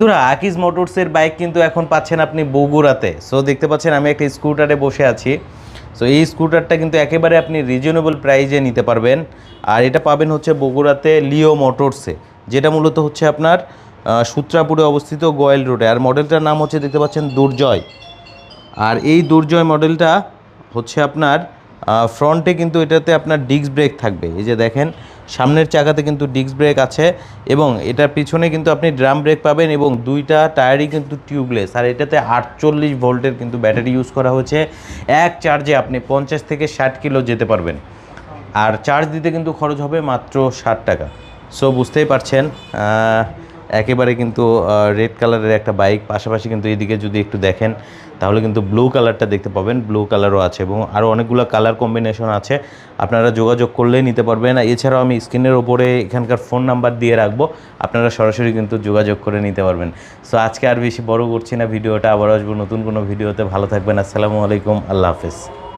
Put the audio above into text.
বন্ধুরা আকিজ মোটরসের বাইক কিন্তু এখন পাচ্ছেন আপনি বগুড়াতে। সো দেখতে পাচ্ছেন আমি একটা স্কুটারে বসে আছি। সো এই স্কুটারটা কিন্তু একেবারে আপনি রিজনেবল প্রাইজে নিতে পারবেন। আর এটা পাবেন হচ্ছে বগুড়াতে লিও মোটরসে যেটা মূলত হচ্ছে আপনার সূত্রাপুরে অবস্থিত গোয়েল রোডে আর মডেলটার নাম হচ্ছে, দেখতে পাচ্ছেন দুর্জয়। আর এই দুর্জয় মডেলটা হচ্ছে আপনার ফ্রন্টে কিন্তু এটাতে আপনার ডিস্ক ব্রেক থাকবে। এই যে দেখেন, সামনের চাকাতে কিন্তু ডিস্ক ব্রেক আছে এবং এটার পিছনে কিন্তু আপনি ড্রাম ব্রেক পাবেন এবং দুইটা টায়ারই কিন্তু টিউবলেস আর এটাতে আটচল্লিশ ভোল্টের কিন্তু ব্যাটারি ইউজ করা হয়েছে। এক চার্জে আপনি পঞ্চাশ থেকে ষাট কিলো যেতে পারবেন। আর চার্জ দিতে কিন্তু খরচ হবে মাত্র ষাট টাকা। সো বুঝতেই পারছেন একেবারে কিন্তু রেড কালারের একটা বাইক পাশাপাশি কিন্তু এইদিকে যদি একটু দেখেন, তাহলে কিন্তু ব্লু কালারটা দেখতে পাবেন। ব্লু কালারও আছে এবং আরও অনেকগুলো কালার কম্বিনেশন আছে। আপনারা যোগাযোগ করলেই নিতে পারবেন। এছাড়াও আমি স্ক্রিনের ওপরে এখানকার ফোন নাম্বার দিয়ে রাখব। আপনারা সরাসরি কিন্তু যোগাযোগ করে নিতে পারবেন। সো আজকে আর বেশি বড় করছি না ভিডিওটা। আবার আসব নতুন কোনো ভিডিওতে। ভালো থাকবেন। আসসালামু আলাইকুম। আল্লাহ হাফেজ।